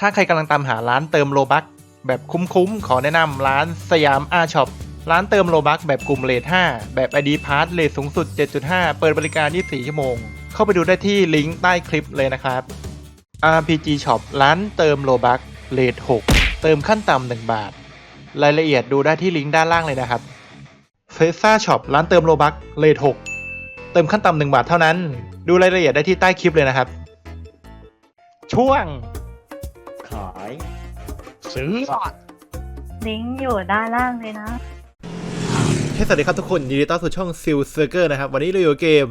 ถ้าใครกำลังตามหาร้านเติมโลบักแบบคุ้มๆ ขอแนะนำร้านสยามอาช็อปร้านเติมโลบักแบบกลุ่มเลท5แบบ ID p a s s เลทสูงสุด 7.5 เปิดบริการ 24 ชั่วโมง เข้าไปดูได้ที่ลิงก์ใต้คลิปเลยนะครับ RPG Shop ร้านเติมโลบักเลท6 เติมขั้นต่ำ1บาท รายละเอียดดูได้ที่ลิงก์ด้านล่างเลยนะครับเฟซ่าช็อปร้านเติมโลบักเลท6เติมขั้นต่ำ1บาทเท่านั้น ดูรายละเอียดได้ที่ใต้คลิปเลยนะครับ ช่วง ขาย ซื้อลิงก์อยู่ด้านล่างเลยนะเฮ้ยสวัสดีครับทุกคนยินดีต้อนรับสู่ช่องซิลเซอร์เกอร์นะครับ วันนี้เราอยู่กับเกม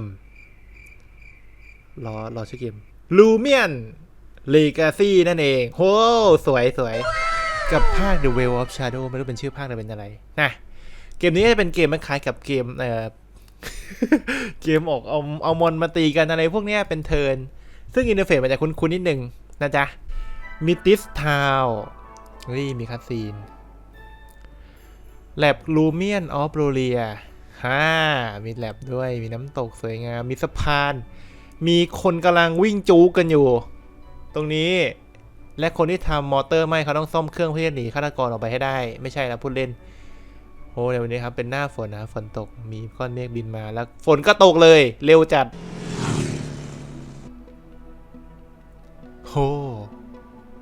รอ รอชื่อเกมลูเมียนลีกาซี่นั่นเองโหสวยสวยกับภาค The Well of Shadow ไม่รู้เป็นชื่อภาคหรือเป็นอะไร นะ เกมนี้จะเป็นเกมมันคล้ายกับเกมเอ่อเกมออกเอาเอามอนมาตีกันอะไรพวกเนี้ยเป็นเทิร์นซึ่งอินเทอร์เฟซมันจะคุ้นๆนิดนึงนะจ๊ะ มิติสทาวเฮ้ยมีคัสซีนแลบลูเมียนออฟโรเลียฮ่ามีแลบด้วย มีน้ำตกสวยงาม มีสะพาน มีคนกำลังวิ่งจู๊กันอยู่ ตรงนี้ และคนที่ทำมอเตอร์ไหม่เขาต้องซ่อมเครื่องเพื่อหนีฆาตกรออกไปให้ได้ ไม่ใช่แล้วพูดเล่นโอ้เดี๋ยววันนี้ครับ เป็นหน้าฝนนะ ฝนตก มีก้อนเมฆบินมา แล้วฝนก็ตกเลย เร็วจัดโห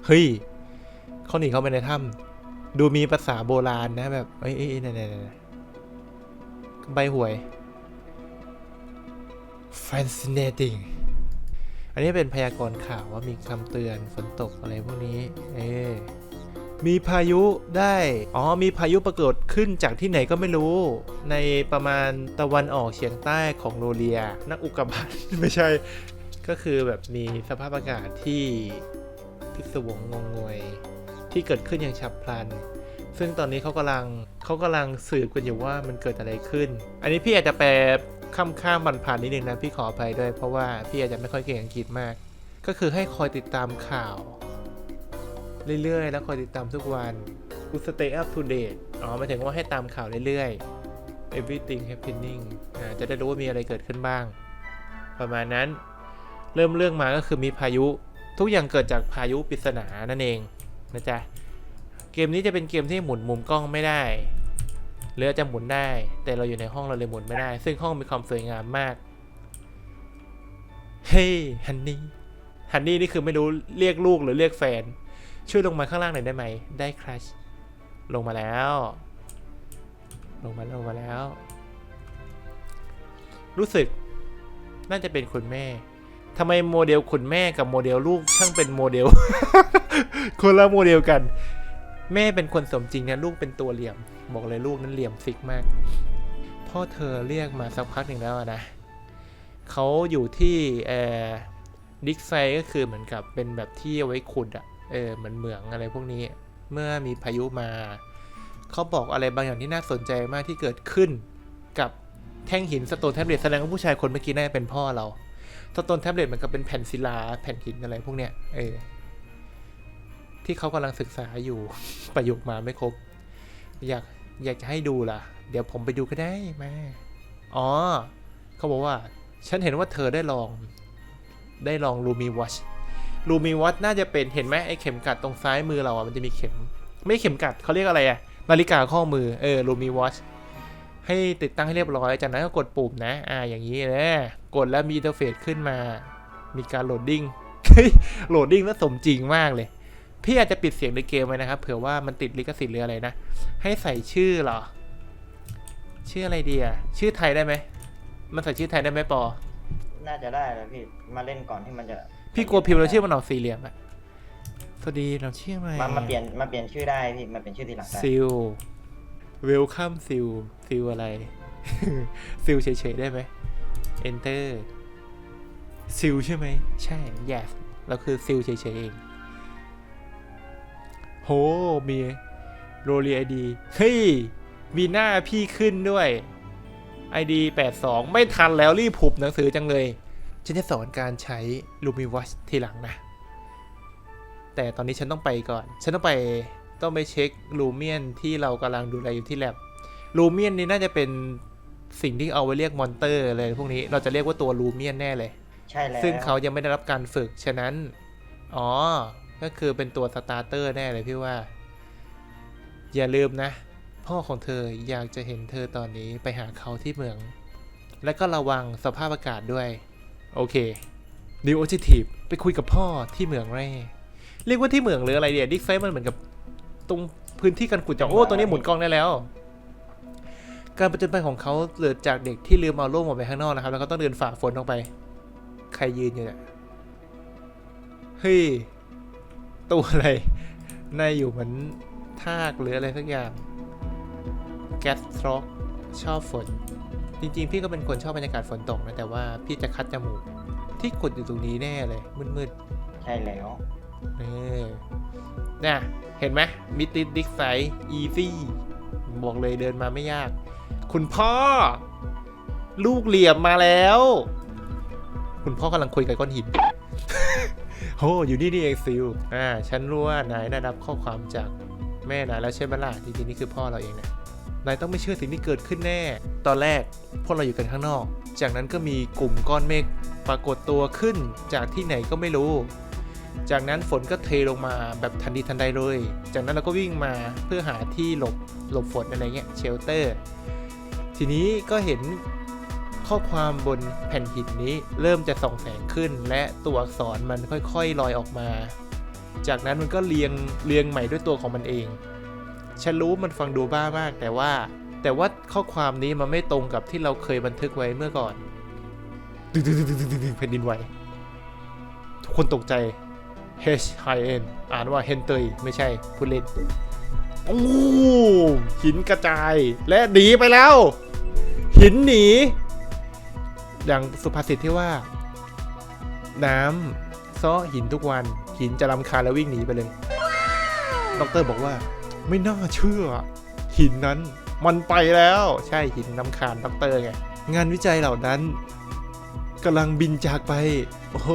เฮ้ยเขาหนีเข้าไปในถ้ำดูมีภาษาโบราณนะแบบเอ้ยเอ้ยเนั่นนั่นนั่นใบหวย fascinating อันนี้เป็นพยากรณ์ข่าวว่ามีคำเตือนฝนตกอะไรพวกนี้ เอ๊มีพายุได้ อ๋อ มีพายุปรากฏขึ้นจากที่ไหนก็ไม่รู้ ในประมาณตะวันออกเฉียงใต้ของโรเลีย นักอุกกาบาตไม่ใช่ ก็คือแบบมีสภาพอากาศที่ พิศวงงงงวย ที่เกิดขึ้นอย่างฉับพลัน ซึ่งตอนนี้เขากำลังเขากำลังสืบกันอยู่ว่ามันเกิดอะไรขึ้น อันนี้พี่อาจจะแปลข้ามข้ามมันผ่านนิดนึงนะพี่ขออภัยด้วย เพราะว่าพี่อาจจะไม่ค่อยเก่งอังกฤษมาก ก็คือให้คอยติดตามข่าว เรื่อยๆ แล้วคอยติดตามทุกวัน to stay up to date อ๋อหมายถึงว่าให้ตามข่าวเรื่อยๆ everything happening อ่าจะได้รู้ว่ามีอะไรเกิดขึ้นบ้าง ประมาณนั้น เริ่มเรื่องมาก็คือมีพายุ ทุกอย่างเกิดจากพายุปริศนานั่นเองนะจ๊ะเกมนี้จะเป็นเกมที่หมุนมุมกล้องไม่ได้หรืออาจจะหมุนได้ แต่เราอยู่ในห้องเราเลยหมุนไม่ได้ ซึ่งห้องมีความสวยงามมากเฮ้ยฮันนี่ฮันนี่นี่คือไม่รู้เรียกลูกหรือเรียกแฟน ช่วยลงมาข้างล่างหน่อยได้ไหมได้ครัชลงมาแล้ว ลงมาลงมาแล้ว รู้สึกน่าจะเป็นคุณแม่ ทำไมโมเดลคุณแม่กับโมเดลลูกช่างเป็นโมเดล คนละโมเดลกัน แม่เป็นคนสมจริงนะลูกเป็นตัวเหลี่ยม บอกเลยลูกนั้นเหลี่ยมฟิกมาก พ่อเธอเรียกมาสักพักหนึ่งแล้วนะเขาอยู่ที่เอ่อดิกไซก็คือเหมือนกับเป็นแบบที่เอาไว้ขุดอะเออเหมือนเหมืองอะไรพวกนี้ เมื่อมีพายุมาเขาบอกอะไรบางอย่างที่น่าสนใจมากที่เกิดขึ้นกับแท่งหินสโตนแท็บเล็ตแสดงว่าผู้ชายคนเมื่อกี้น่าจะเป็นพ่อเรา สโตนแท็บเล็ตมันก็เป็นแผ่นศิลาแผ่นหินอะไรพวกเนี้ยเออที่เขากำลังศึกษาอยู่ ประโยคมาไม่ครบ อยากอยากจะให้ดูล่ะ เดี๋ยวผมไปดูก็ได้มาอ๋อ เขาบอกว่า ฉันเห็นว่าเธอได้ลอง ได้ลองลูมีวอชลูมีวอชน่าจะเป็นเห็นไหมไอ้เข็มกัดตรงซ้ายมือเราอะมันจะมีเข็ม ไม่เข็มกัดเขาเรียกอะไรอะนาฬิกาข้อมือเออลูมีวอช ให้ติดตั้งให้เรียบร้อย จากนั้นก็กดปุ่มนะ อ่า อย่างนี้เลยกดแล้วมีอินเทอร์เฟซขึ้นมา มีการโหลดดิ้ง โหลดดิ้งแล้วสมจริงมากเลย พี่อาจจะปิดเสียงในเกมไว้นะครับ เผื่อว่ามันติดลิขสิทธิ์หรืออะไรนะ ให้ใส่ชื่อเหรอ ชื่ออะไรดีอะชื่อไทยได้ไหม มันใส่ชื่อไทยได้ไหมปอ น่าจะได้แล้วพี่ มาเล่นก่อนที่มันจะพี่กลัวพิมพ์เราชื่อมันออกสี่เหลี่ยมอะสวัสดีเราชื่ออะไรมามาเปลี่ยนมาเปลี่ยนชื่อได้พี่มาเปลี่ยนชื่อทีหลังได้ซิล เวลคัมซิลซิลอะไรซิลเฉยๆได้ไหม enter ซิลใช่ไหม ใช่ yes เราคือซิลเฉยๆเอง โห มีโรลีไอดี เฮ้ย มีหน้าพี่ขึ้นด้วย ID 82 ไม่ทันแล้วรีบผุบหนังสือจังเลย ฉันจะสอนการใช้ Lumi Watch ทีหลังนะ แต่ตอนนี้ฉันต้องไปก่อน ฉันต้องไป ต้องไปเช็คลูเมียนที่เรากำลังดูแลอยู่ที่แลบลูเมียนนี่น่าจะเป็นสิ่งที่เอาไว้เรียกมอนเตอร์อะไรพวกนี้เราจะเรียกว่าตัวลูเมียนแน่เลย ใช่แล้วซึ่งเขายังไม่ได้รับการฝึกฉะนั้น อ๋อเก็คือเป็นตัวสตาร์เตอร์แน่เลยพี่ว่า อย่าลืมนะ พ่อของเธออยากจะเห็นเธอตอนนี้ไปหาเขาที่เมือง และก็ระวังสภาพอากาศด้วย โอเค New Objective ไปคุยกับพ่อที่เมืองแร่เรียกว่าที่เมืองหรืออะไรเดียดิกไซมันเหมือนกับ ตรงพื้นที่การขุดจากโอ้ตัวนี้หมุนกล้องได้แล้ว การประจนภัยของเขาเกิดจากเด็กที่ลืมเอาโล่มออกไปข้างนอกนะครับ แล้วก็ต้องเดินฝ่าฝนออกไป ใครยืนอยู่เนี่ยเฮ้ยตัวอะไรนายอยู่เหมือนทากหรืออะไรสักอย่างแกสทรอกชอบฝน จริงๆ พี่ก็เป็นคนชอบบรรยากาศฝนตกนะ แต่ว่าพี่จะคัดจมูก ที่กดอยู่ตรงนี้แน่เลย มืดๆ ใช่แล้วนี่ น่ะเห็นไหมมิติดิกไซอีซี่บอกเลยเดินมาไม่ยาก คุณพ่อ ลูกเหลี่ยมมาแล้ว คุณพ่อกำลังคุยกับก้อนหินโอ้อยู่นี่นี่เองซิลอ่าฉันรู้ว่านายได้รับข้อความจากแม่นายแล้วใช่ไหมล่ะจริงๆนี่คือพ่อเราเองนะนายต้องไม่เชื่อสิ่งที่เกิดขึ้นแน่ ตอนแรกพวกเราอยู่กันข้างนอก จากนั้นก็มีกลุ่มก้อนเมฆปรากฏตัวขึ้นจากที่ไหนก็ไม่รู้ จากนั้นฝนก็เทลงมาแบบทันทีทันใดเลย จากนั้นเราก็วิ่งมาเพื่อหาที่หลบหลบฝนอะไรเงี้ยเชลเตอร์ ทีนี้ก็เห็นข้อความบนแผ่นหินนี้เริ่มจะส่องแสงขึ้น และตัวอักษรมันค่อยๆลอยออกมา จากนั้นมันก็เรียงเรียงใหม่ด้วยตัวของมันเอง ฉันรู้มันฟังดูบ้ามาก แต่ว่า แต่ว่าข้อความนี้มันไม่ตรงกับที่เราเคยบันทึกไว้เมื่อก่อนดึงๆๆๆๆแผ่นดินไหวทุกคนตกใจ H I N อ่านว่าเฮนเตยไม่ใช่ผู้เล่นโอ้หินกระจายและหนีไปแล้ว หินหนี อย่างสุภาษิตที่ว่า น้ำซ้อหินทุกวันหินจะรำคาญแล้ววิ่งหนีไปเลยดอกเตอรบอกว่า ไม่น่าเชื่อ หินนั้นมันไปแล้ว ใช่หินนำคาญดอกเตอร์ไงงานวิจัยเหล่านั้นกำลังบินจากไป โอ้โห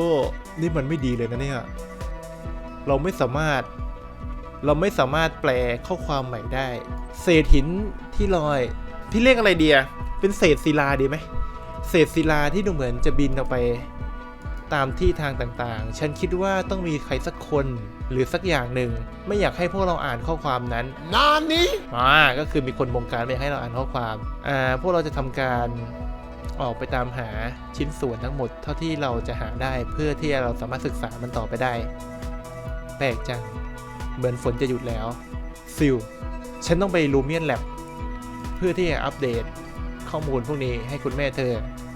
นี่มันไม่ดีเลยนะเนี่ย เราไม่สามารถ เราไม่สามารถแปลข้อความใหม่ได้ เศษหินที่ลอย พี่เรียกอะไรเดียเป็นเศษศิลาดีไหมเศษศิลาที่ดูเหมือนจะบินออกไป ตามที่ทางต่างๆ ฉันคิดว่าต้องมีใครสักคนหรือสักอย่างหนึ่งไม่อยากให้พวกเราอ่านข้อความนั้น นานนี้อ่าก็คือมีคนบงการไม่อยากให้เราอ่านข้อความอ่าพวกเราจะทำการออกไปตามหาชิ้นส่วนทั้งหมดเท่าที่เราจะหาได้เพื่อที่เราสามารถศึกษามันต่อไปได้ แปลกจัง เหมือนฝนจะหยุดแล้วซิลฉันต้องไปลูเมียนแลบเพื่อที่จะอัปเดตข้อมูลพวกนี้ให้คุณแม่เธอ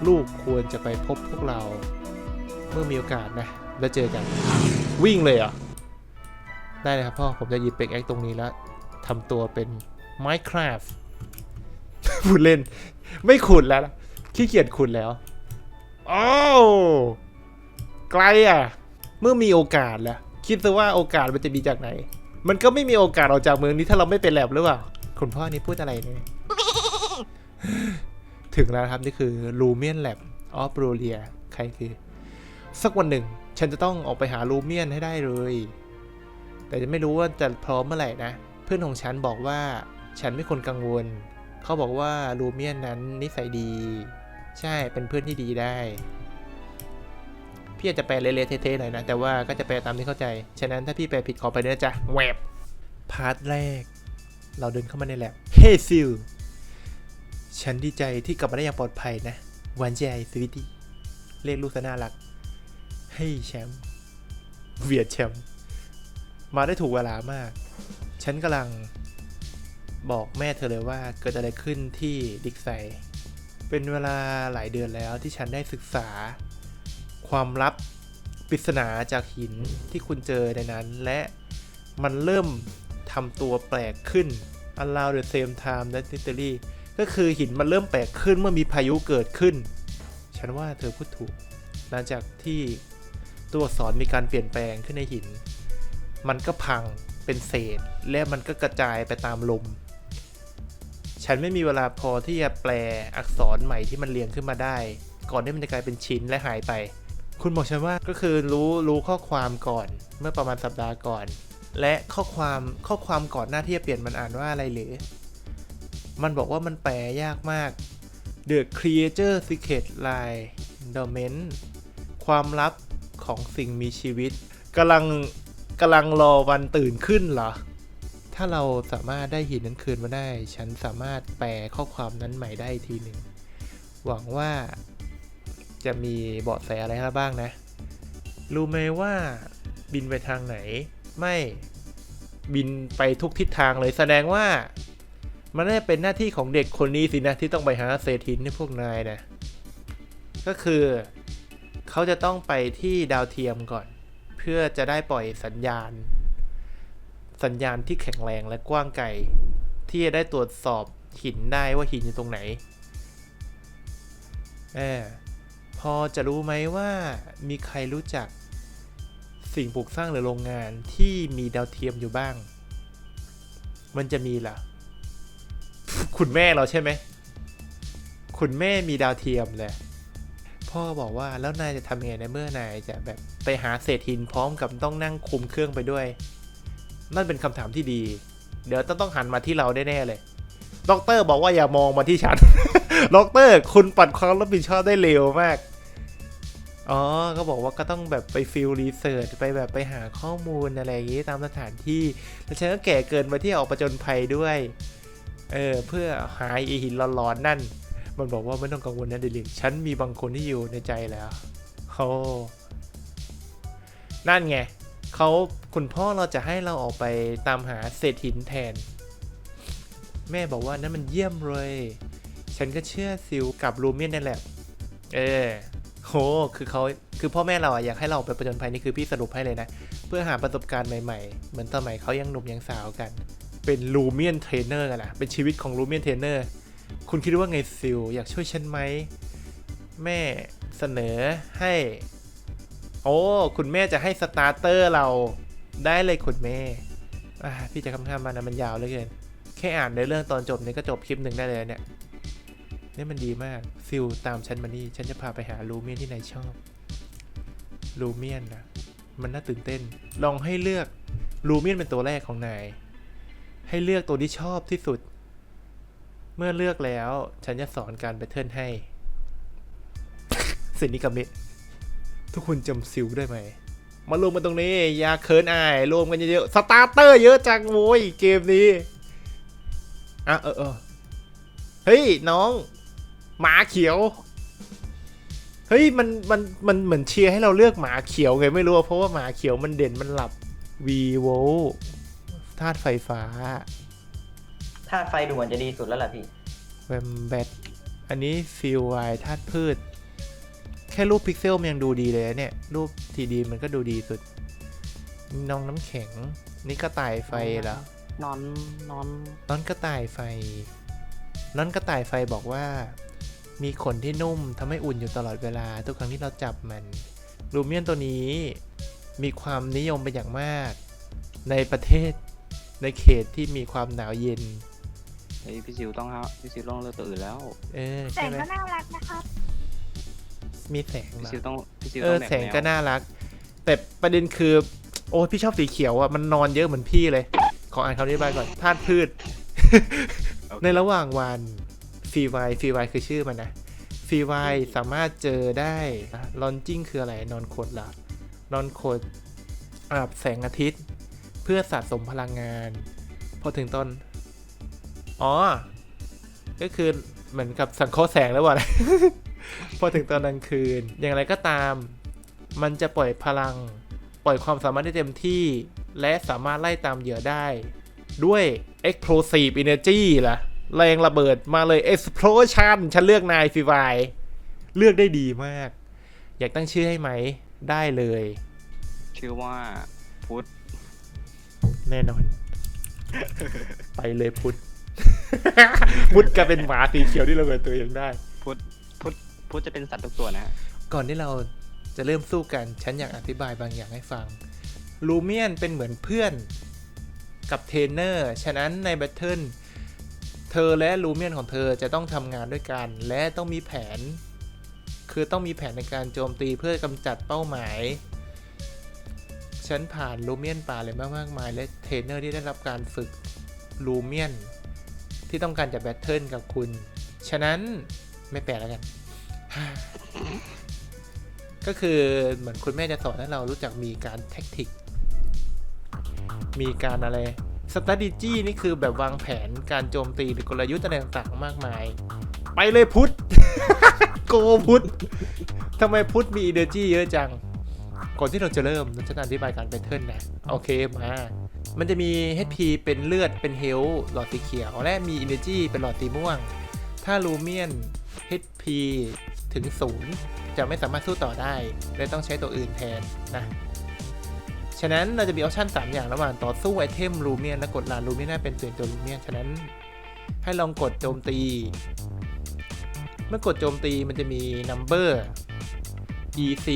ลูกควรจะไปพบพวกเรา เมื่อมีโอกาสนะ แล้วเจอกัน วิ่งเลยอะ ได้เลยครับพ่อ ผมจะหยิบเป็กแอคตรงนี้แล้วทำตัวเป็น Minecraft พูดเล่น ไม่ขุดแล้ว ขี้เกียจขุดแล้วอ้าวไกลอะ เมื่อมีโอกาสแล้ว คิดซะว่าโอกาสมันจะมีจากไหน มันก็ไม่มีโอกาสออกจากเมืองนี้ถ้าเราไม่เป็นแลบหรือเปล่า คุณพ่อนี่พูดอะไรเนี่ย ถึงแล้วครับนี่คือ Lumion Lab of r o l i a ใครคือ สักวันหนึ่ง ฉันจะต้องออกไปหาลูเมียนให้ได้เลย แต่จะไม่รู้ว่าจะพร้อมเมื่อไหร่นะ เพื่อนของฉันบอกว่าฉันไม่คนกังวล เขาบอกว่าลูเมียนนั้นนิสัยดี ใช่เป็นเพื่อนที่ดีได้ พี่อาจจะแปลเละๆเทะๆหน่อยนะ แต่ว่าก็จะแปลตามที่เข้าใจ ฉะนั้นถ้าพี่แปลผิดขอไปด้วยนะจ๊ะแวบพาร์ทแรก เราเดินเข้ามาในแลบเฮ้ซิลฉันดีใจที่กลับมาได้อย่างปลอดภัยนะวันใจสวิตี้เรียกลูกซะน่ารักเฮ้ยแชมป์เวียดแชมป์มาได้ถูกเวลามาก ฉันกำลังบอกแม่เธอเลยว่าเกิดอะไรขึ้นที่ดิกไซ เป็นเวลาหลายเดือนแล้วที่ฉันได้ศึกษา ความลับปริศนาจากหินที่คุณเจอในนั้น และมันเริ่มทำตัวแปลกขึ้น allow the same time necessary ก็คือหินมันเริ่มแปลกขึ้นเมื่อมีพายุเกิดขึ้น ฉันว่าเธอพูดถูก หลังจากที่ตัวอักษรมีการเปลี่ยนแปลงขึ้นในหิน มันก็พังเป็นเศษ และมันก็กระจายไปตามลม ฉันไม่มีเวลาพอที่จะแปลอักษรใหม่ที่มันเรียงขึ้นมาได้ ก่อนที่มันจะกลายเป็นชิ้นและหายไป คุณบอกฉันว่าก็คือรู้รู้ข้อความก่อนเมื่อประมาณสัปดาห์ก่อน และข้อความข้อความก่อนหน้าที่จะเปลี่ยนมันอ่านว่าอะไรหรือ มันบอกว่ามันแปลยากมาก The Creature Secret Line Domain ความลับของสิ่งมีชีวิตกำลังกำลังรอวันตื่นขึ้นเหรอ ถ้าเราสามารถได้หินนั้นคืนมาได้ ฉันสามารถแปลข้อความนั้นใหม่ได้ทีหนึ่ง หวังว่า จะมีเบาะแสอะไรให้บ้างนะ รู้ไหมว่าบินไปทางไหน ไม่บินไปทุกทิศทางเลยแสดงว่า มันน่าจะเป็นหน้าที่ของเด็กคนนี้สินะที่ต้องไปหาเศษหินให้พวกนายนะ ก็คือเขาจะต้องไปที่ดาวเทียมก่อน เพื่อจะได้ปล่อยสัญญาณ สัญญาณที่แข็งแรงและกว้างไกลที่จะได้ตรวจสอบหินได้ว่าหินอยู่ตรงไหน เออ พอจะรู้ไหมว่ามีใครรู้จักสิ่งปลูกสร้างหรือโรงงานที่มีดาวเทียมอยู่บ้าง มันจะมีล่ะ คุณแม่เราใช่ไหม คุณแม่มีดาวเทียมเลยพ่อบอกว่าแล้วนายจะทำยังไงในเมื่อนายจะแบบไปหาเศษหินพร้อมกับต้องนั่งคุมเครื่องไปด้วย นั่นเป็นคำถามที่ดี เดี๋ยวต้องต้องหันมาที่เราแน่ๆเลยด็อกเตอร์บอกว่าอย่ามองมาที่ฉันด็อกเตอร์คุณปัดความรับผิดชอบได้เร็วมาก อ๋อ ก็บอกว่าก็ต้องแบบไปฟิลรีเสิร์ชไปแบบไปหาข้อมูลอะไรอย่างงี้ตามสถานที่แล้วฉันก็แก่เกินไปที่ออกประจนภัยด้วย เออ เพื่อหาไอหินร้อนๆนั่น มันบอกว่าไม่ต้องกังวลนะเดลิกฉันมีบางคนที่อยู่ในใจแล้วเขานั่นไงเขาคุณพ่อเราจะให้เราออกไปตามหาเศษหินแทน แม่บอกว่านั่นมันเยี่ยมเลย ฉันก็เชื่อซิลกับลูเมียนนั่นแหละ เออ หคือเขาคือพ่อแม่เราอะอยากให้เราไปประจนภัยนี่คือพี่สรุปให้เลยนะ เพื่อหาประสบการณ์ใหม่ๆ เหมือนสมัยเขายังหนุ่มยังสาวกัน เป็นลูเมียนเทรนเนอร์กันนะเป็นชีวิตของลูเมียนเทรนเนอร์คุณคิดว่าไงซิลอยากช่วยฉันไหม แม่เสนอให้ โอ้ คุณแม่จะให้สตาร์เตอร์เราได้เลยคุณแม่พี่จะคำถามมานะมันยาวเหลือเกิน แค่อ่านในเรื่องตอนจบนี่ก็จบคลิปหนึ่งได้เลยเนี่ย นี่มันดีมากซิลตามฉันมานี่ ฉันจะพาไปหาลูเมียนที่นายชอบ ลูเมียนนะมันน่าตื่นเต้น ลองให้เลือกลูเมียนเป็นตัวแรกของนาย ให้เลือกตัวที่ชอบที่สุด เมื่อเลือกแล้ว ฉันจะสอนการแบทเทิลให้สินิกาเมะทุกคนจำซิลได้ไหม มารวมกันตรงนี้ ยาเขิร์นอายรวมกันเยอะๆ สตาร์เตอร์เยอะจังโว้ยเกมนี้ อะเออเออเฮ้ย น้อง หมาเขียว เฮ้ยมันมันมันเหมือนเชียร์ให้เราเลือกหมาเขียวไงไม่รู้อะเพราะว่าหมาเขียวมันเด่นมันหลับวีโวธาตุไฟฟ้าธาตุไฟดูเหมือนจะดีสุดแล้วล่ะพี่แวมแบทอันนี้ฟิลไวธาตุพืช แค่รูปพิกเซลมันยังดูดีเลยนะเนี่ย รูปทีดีมันก็ดูดีสุดน้องน้ำแข็ง นี่กระต่ายไฟเหรอนอนนอนน้อนกระต่ายไฟน้อนกระต่ายไฟบอกว่า มีขนที่นุ่มทำให้อุ่นอยู่ตลอดเวลา ทุกครั้งที่เราจับมันลูเมียนตัวนี้มีความนิยมเป็นอย่างมาก ในประเทศในเขตที่มีความหนาวเย็นเฮ้ยพี่ซิวต้องฮะพี่ซิวต้องเลือกตัวอื่นแล้วเออแสใช่งไหมก็น่ารักนะครับ มีแสงพี่เหรอซิวต้องพี่ซิวเอต้อองแบ่งแสงแนวก็น่ารัก แต่ประเด็นคือ โอ้ยพี่ชอบสีเขียวอะ มันนอนเยอะเหมือนพี่เลย ขออ่านคำอธิบายก่อนธาตุพืช ในระหว่างวัน ฟรีไวฟรีไวคือชื่อมันนะฟรีไวสามารถเจอได้ลอนจิ้งคืออะไรนอนขดเหรอนอนขดอาบแสงอาทิตย์ เพื่อสะสมพลังงาน พอถึงตอน อ๋อ ก็คือเหมือนกับสังเคราะห์แสงแล้ววะพอถึงตอนกลางคืน อย่างไรก็ตาม มันจะปล่อยพลัง ปล่อยความสามารถได้เต็มที่ และสามารถไล่ตามเหยื่อได้ ด้วย explosive energy ล่ะ แรงระเบิดมาเลย explosion ฉันเลือกนายฟีไวเลือกได้ดีมาก อยากตั้งชื่อให้ไหม ได้เลย ชื่อว่าพุทธแน่นอน ไปเลยพุทธพุทธก็เป็นหมาสีเขียวที่ระเบิดตัวเองได้ พุทธพุทธพุทธจะเป็นสัตว์ทุกตัวนะฮะก่อนที่เราจะเริ่มสู้กัน ฉันอยากอธิบายบางอย่างให้ฟัง ลูเมียนเป็นเหมือนเพื่อนกับเทรนเนอร์ ฉะนั้นในแบทเทิล เธอและลูเมียนของเธอจะต้องทำงานด้วยกัน และต้องมีแผน คือต้องมีแผนในการโจมตีเพื่อกำจัดเป้าหมาย ฉันผ่านลูเมียนป่าเลยมากมากมาย และเทรนเนอร์ที่ได้รับการฝึกลูเมียน ที่ต้องการจะแบทเทิลกับคุณ ฉะนั้นไม่แปลแล้วกัน ก็คือเหมือนคุณแม่จะสอนให้เรารู้จักมีการแท็กติก มีการอะไร strategy นี่คือแบบวางแผนการโจมตีหรือกลยุทธ์อะไรต่างๆ มากมาย ไปเลยพุทธ โกพุทธทำไมพุทธมี energy เยอะจัง ก่อนที่เราจะเริ่มเราจะอธิบายการแพทเทิร์นนะ โอเคมา มันจะมี HP เป็นเลือดเป็นเฮลหลอดสีเขียว และมี Energy เป็นหลอดสีม่วง ถ้าลูเมียน HP ถึงศูนย์จะไม่สามารถสู้ต่อได้เลยต้องใช้ตัวอื่นแทนนะ ฉะนั้นเราจะมีออปชั่น 3 อย่างระหว่างต่อสู้ไอเทมลูเมียนและกดลานลูเมียนให้เป็นตัวตัวลูเมียนฉะนั้นให้ลองกดโจมตี เมื่อกดโจมตีมันจะมี number EC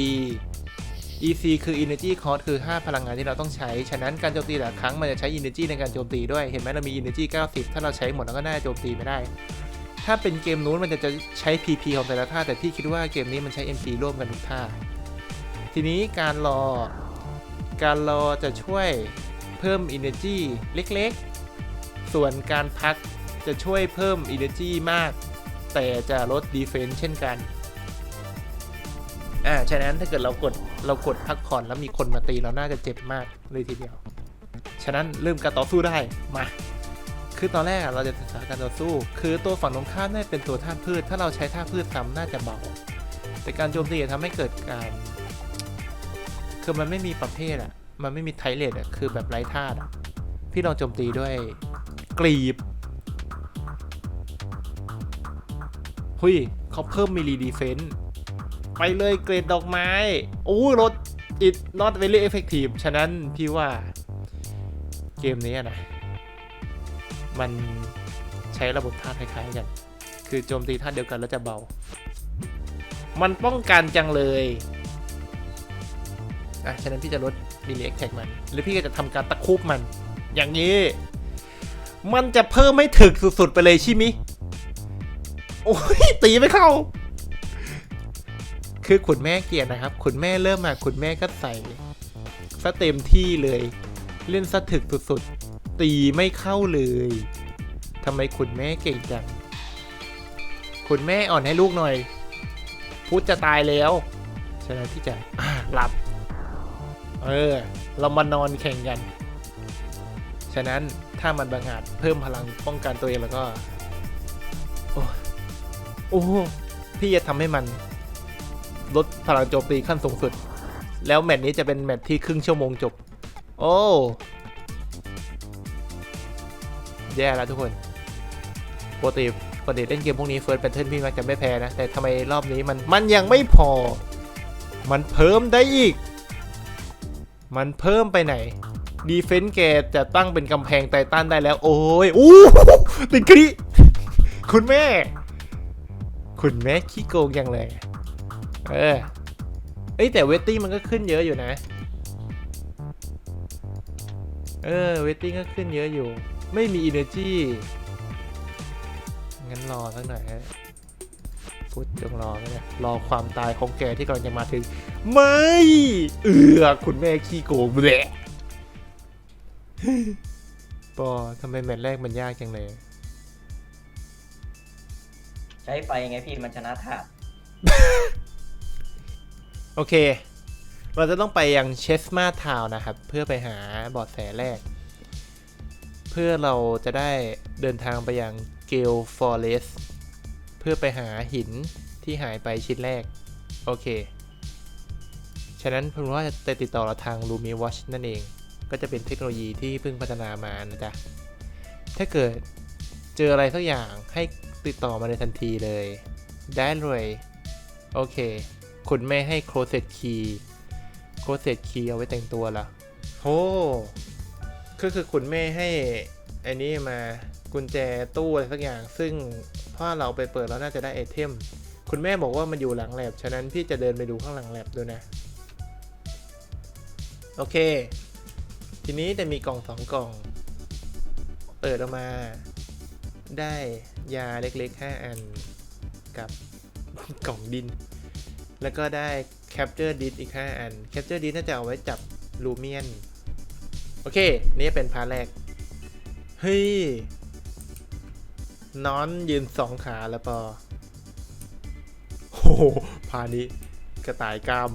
EC คือ energy cost คือ5พลังงานที่เราต้องใช้ ฉะนั้นการโจมตีแต่ละครั้งมันจะใช้ energy ในการโจมตีด้วย เห็นไหมเรามี energy 90 ถ้าเราใช้หมดเราก็น่าโจมตีไม่ได้ ถ้าเป็นเกมนู้นมันจะจะใช้ PP ของแต่ละท่า แต่พี่คิดว่าเกมนี้มันใช้ MP ร่วมกันทุกท่า ทีนี้การรอ การรอจะช่วยเพิ่ม energy เล็กๆ ส่วนการพักจะช่วยเพิ่ม energy มาก แต่จะลด defense เช่นกัน อ่า ฉะนั้นถ้าเกิดเรากดเรากดพักผ่อนแล้วมีคนมาตีเราน่าจะเจ็บมากเลยทีเดียว ฉะนั้นเริ่มการต่อสู้ได้ มา คือตอนแรกเราจะศึกษาการต่อสู้ คือตัวฝั่งตรงข้ามน่าเป็นตัวธาตุพืช ถ้าเราใช้ธาตุพืชซ้ำน่าจะเบา แต่การโจมตีจะทำให้เกิดการ คือมันไม่มีประเภทอะ มันไม่มีไทเลตอะ คือแบบไร้ธาตุอะพี่ลองโจมตีด้วยกรีบ หุยเขาเพิ่มมิลีดีเฟนต์ไปเลยเกรดดอกไม้ โอ้รถ it not very effective ฉะนั้นพี่ว่าเกมนี้นะ มันใช้ระบบธาตุคล้ายๆกัน คือโจมตีธาตุเดียวกันแล้วจะเบา มันป้องกันจังเลย อะฉะนั้นพี่จะลดมิลลิเอ็กแท็กมัน หรือพี่ก็จะทำการตะคุบมัน อย่างนี้ มันจะเพิ่มให้ถึกสุดๆไปเลยใช่มิโอ้ยตีไม่เข้า คือขุนแม่เกียดนะครับ ขุนแม่เริ่มมาขุนแม่ก็ใส่ซะเต็มที่เลย เล่นสะถึกสุดๆ ตีไม่เข้าเลยทำไมขุนแม่เก่งจังขุนแม่อ่อนให้ลูกหน่อย พุทธจะตายแล้วฉะนั้นพี่จะหลับ เออ เรามานอนแข่งกัน ฉะนั้นถ้ามันบังอาจเพิ่มพลังป้องกันตัวเองแล้วก็ โอ้โอ้พี่จะทำให้มันลดพลังโจมตีขั้นสูงสุด แล้วแมตช์นี้จะเป็นแมตช์ที่ครึ่งชั่วโมงจบ โอ้แย่แล้วทุกคนปกติปกติเล่นเกมพวกนี้เฟิร์สแพทเทิร์นพี่มักจะไม่แพ้นะ แต่ทำไมรอบนี้มันมันยังไม่พอ มันเพิ่มได้อีก มันเพิ่มไปไหนดีเฟนต์แกจะตั้งเป็นกำแพงไททันได้แล้ว โอ้ยอู้ติดคริคุณแม่ คุณแม่ขี้โกงยังเลยเออเอ้แต่เวทติ้มันก็ขึ้นเยอะอยู่นะ เออเวทติ้ก็ขึ้นเยอะอยู่ ไม่มี energy งั้นรอสักหน่อยฮะ พุทธจงรอแล้วเนี่ยรอความตายของแกที่กำลังจะมาถึง ไม่ เอือคุณแม่ขี้โกงแหละปอทำไมแมตช์แรกมันยากจังเลย ใช้ไฟไงพี่มันชนะธาตุโอเค เราจะต้องไปยังเชสมาทาวนะครับ เพื่อไปหาเบอดแสแรก เพื่อเราจะได้เดินทางไปยังเกลฟอเรสเพื่อไปหาหินที่หายไปชิ้นแรก โอเค ฉะนั้นผมว่าจะติดต่อเราทาง Lumi Watch นั่นเอง ก็จะเป็นเทคโนโลยีที่เพิ่งพัฒนามานะจ๊ะ ถ้าเกิดเจออะไรสักอย่างให้ติดต่อมาในทันทีเลย ได้เลย โอเค คุณไม่ให้โคเซตคีย์โคเซตคีย์เอาไว้แต่งตัวละโอ้ก็คือคุณแม่ให้อันนี้มา กุญแจตู้อะไรสักอย่าง ซึ่งพ่อเราไปเปิดแล้วน่าจะได้ไอเทม คุณแม่บอกว่ามันอยู่หลังแลบฉะนั้นพี่จะเดินไปดูข้างหลังแลบดูนะ โอเค ทีนี้จะมีกล่องสองกล่อง เปิดออกมา ได้ยาเล็กๆ 5 อันกับกล่องดิน แล้วก็ได้ Capture d i s อีก 5 อัน Capture d i s น่าจะเอาไว้จับลูเมียน โอเค นี่เป็นพาร์ทแรก เฮ้ย นอนยืนสองขาแล้วปอโหพาร์ทนี้กระต่ายกราม